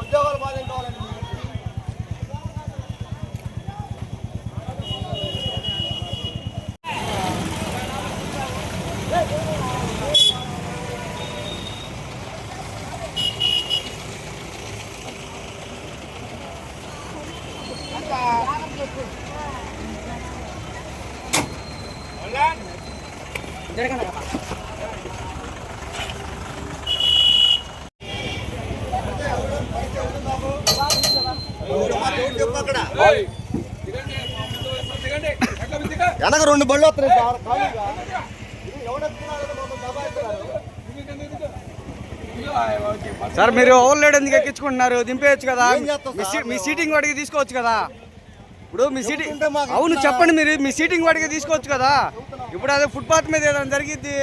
ఉద్యోగాలు బాగా కావాలండి చెప్పు అక్కడ వెనక రెండు బళ్ళు వస్తున్నాయి సార్. ఖాళీగా. సార్ మీరు ఓవర్ లేడ్ ఎందుకు ఎక్కించుకుంటున్నారు? దింపేయచ్చు కదా. మీ సీటింగ్ వాడికి తీసుకోవచ్చు కదా. ఇప్పుడు మీ సీటింగ్ అవును చెప్పండి మీరు. మీ సీటింగ్ వాడికి తీసుకోవచ్చు కదా. ఇప్పుడు అదే ఫుట్పాత్ మీద ఏదైనా జరిగిద్ది.